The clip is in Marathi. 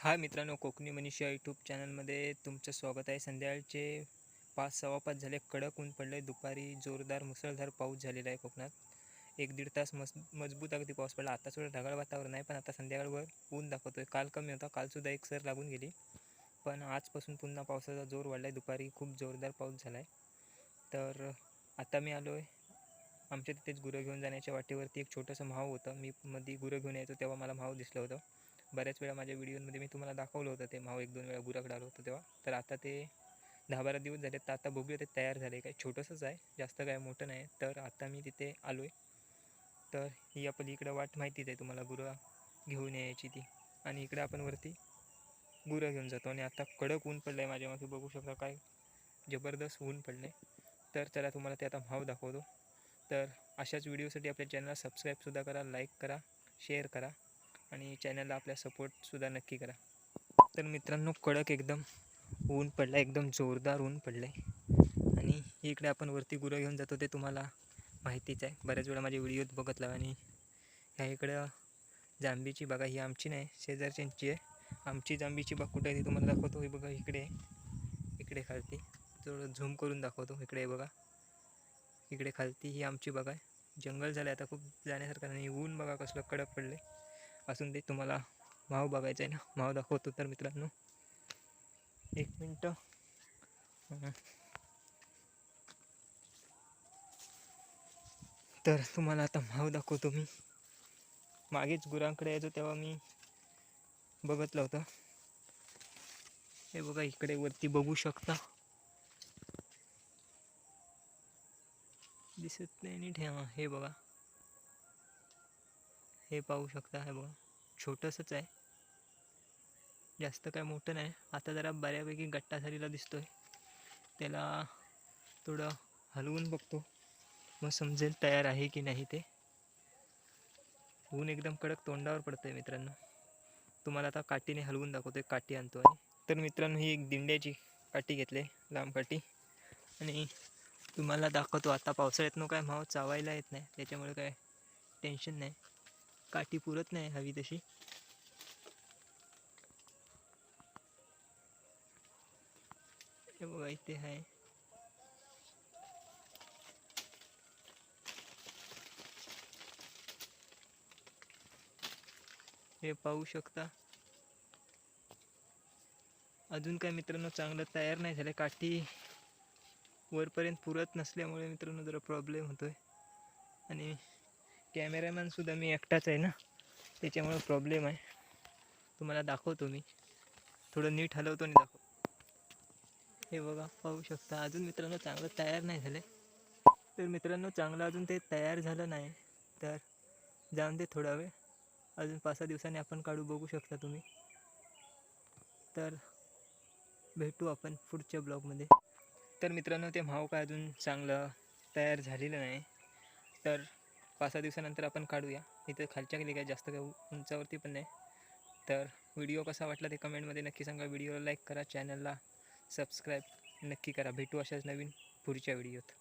हाय मित्रांनो कोकणी मनीषा यूट्यूब चॅनलमध्ये तुमचं स्वागत आहे. संध्याकाळचे पाच सव्वा पाच झाले. कडक ऊन पडले दुपारी जोरदार मुसळधार पाऊस झालेला आहे कोकणात. एक दीड तास मस मजबूत अगदी पाऊस पडला. आता थोडं ढगाळ वातावरण आहे पण आता संध्याकाळवर ऊन दाखवतोय. काल कमी होता. कालसुद्धा एक सर लागून गेली. पण आजपासून पुन्हा पावसाचा जोर वाढला आहे दुपारी खूप जोरदार पाऊस झाला आहे तर आता मी आलो आहे आमच्या तिथेच गुरं घेऊन जाण्याच्या वाटेवरती एक छोटंसं म्हाव होतं. मी मध्ये गुरं घेऊन यायचो तेव्हा मला म्हाव दिसलं होतं. बऱ्याच वेळा माझ्या व्हिडिओमध्ये मी तुम्हाला दाखवलं होतं ते माव एक दोन वेळा गुराकडे आलं होतं तेव्हा. तर आता ते दहा बारा दिवस झाले तर आता बघूया ते तयार झाले काय. छोटंसंच आहे जास्त काय मोठं नाही. तर आता मी तिथे आलो आहे तर ही आपली इकडं वाट माहितीच आहे तुम्हाला गुरं घेऊन यायची ती. आणि इकडे आपण वरती गुरं घेऊन जातो. आणि आता कडक ऊन पडलं आहे माझ्यामागे बघू शकता काय जबरदस्त ऊन पडलं आहे तर चला तुम्हाला ते आता भाव दाखवतो. तर अशाच व्हिडिओसाठी आपल्या चॅनलला सबस्क्राईबसुद्धा करा लाईक करा शेअर करा. आणि चॅनलला आपल्या सपोर्टसुद्धा नक्की करा. तर मित्रांनो कडक एकदम ऊन पडलं आहे एकदम जोरदार ऊन पडलं आहे आणि इकडे आपण वरती गुरं घेऊन जातो ते तुम्हाला माहितीच आहे. बऱ्याच वेळा माझे व्हिडिओत बघितला आणि ह्या इकडं जांबीची बागा ही आमची नाही शेजारच्यांची आहे. आमची जांबीची बाग कुठे आहे ती तुम्हाला दाखवतो. ही बघा इकडे इकडे खालती. थोडं झूम करून दाखवतो. इकडे बघा. इकडे खालती ही आमची बाग आहे जंगल झालं आता खूप जाण्यासारखं. नाही ऊन बघा कसलं कडक पडले पासून ते तुम्हाला माव बघायचा आहे ना. माव दाखवतो तर मित्रांनो. एक मिनटं. तर तुम्हाला आता माव दाखवतो मी. मागेच गुरांकडे यायचो तेव्हा मी बघतलं होतं. हे बघा इकडे वरती बघू शकता. दिसत नाही नीट हे बघा. हे पाहू शकता हे बघा. छोटंसंच आहे. जास्त काय मोठं नाही. आता जरा बऱ्यापैकी गट्टा झालेला दिसतोय. त्याला थोडं हलवून बघतो. मग समजेल तयार आहे की नाही ते. ऊन एकदम कडक तोंडावर पडतंय मित्रांनो. तुम्हाला आता काठीने हलवून दाखवतोय. काठी आणतो आहे तर मित्रांनो ही एक दिंड्याची काठी घेतली लांब काठी. आणि तुम्हाला दाखवतो. आता पावसाळ्यात काय माव चावायला येत नाही. त्याच्यामुळे काय टेन्शन नाही. काठी पुरत नाही हवी तशी. हे बघा इथे आहे. हे पाहू शकता. अजून काय मित्रांनो चांगलं तयार नाही झालं. काठी वरपर्यंत पुरत नसल्यामुळे मित्रांनो जरा प्रॉब्लेम होतोय. आणि कॅमेरामॅनसुद्धा मी एकटाच आहे ना? त्याच्यामुळे प्रॉब्लेम आहे. तुम्हाला दाखवतो मी. थोडं नीट हलवतो आणि दाखव. हे बघा पाहू शकता. अजून मित्रांनो चांगलं तयार नाही झालं तर मित्रांनो चांगलं अजून ते तयार झालं नाही. तर जाऊन दे थोडा वेळ. अजून पाच सहा दिवसांनी आपण काढू बघू शकता तुम्ही. तर भेटू आपण पुढच्या ब्लॉगमध्ये. तर मित्रांनो ते भाव काय अजून चांगलं तयार झालेलं नाही. तर पाच सहा दिवसानंतर आपण काढूया. इथं खालच्या गेली काय जास्त काय उंचावरती पण नाही. तर व्हिडिओ कसा वाटला ते कमेंटमध्ये नक्की सांगा. व्हिडिओला लाईक करा चॅनलला सबस्क्राईब नक्की करा. भेटू अशाच नवीन पुढच्या व्हिडिओत.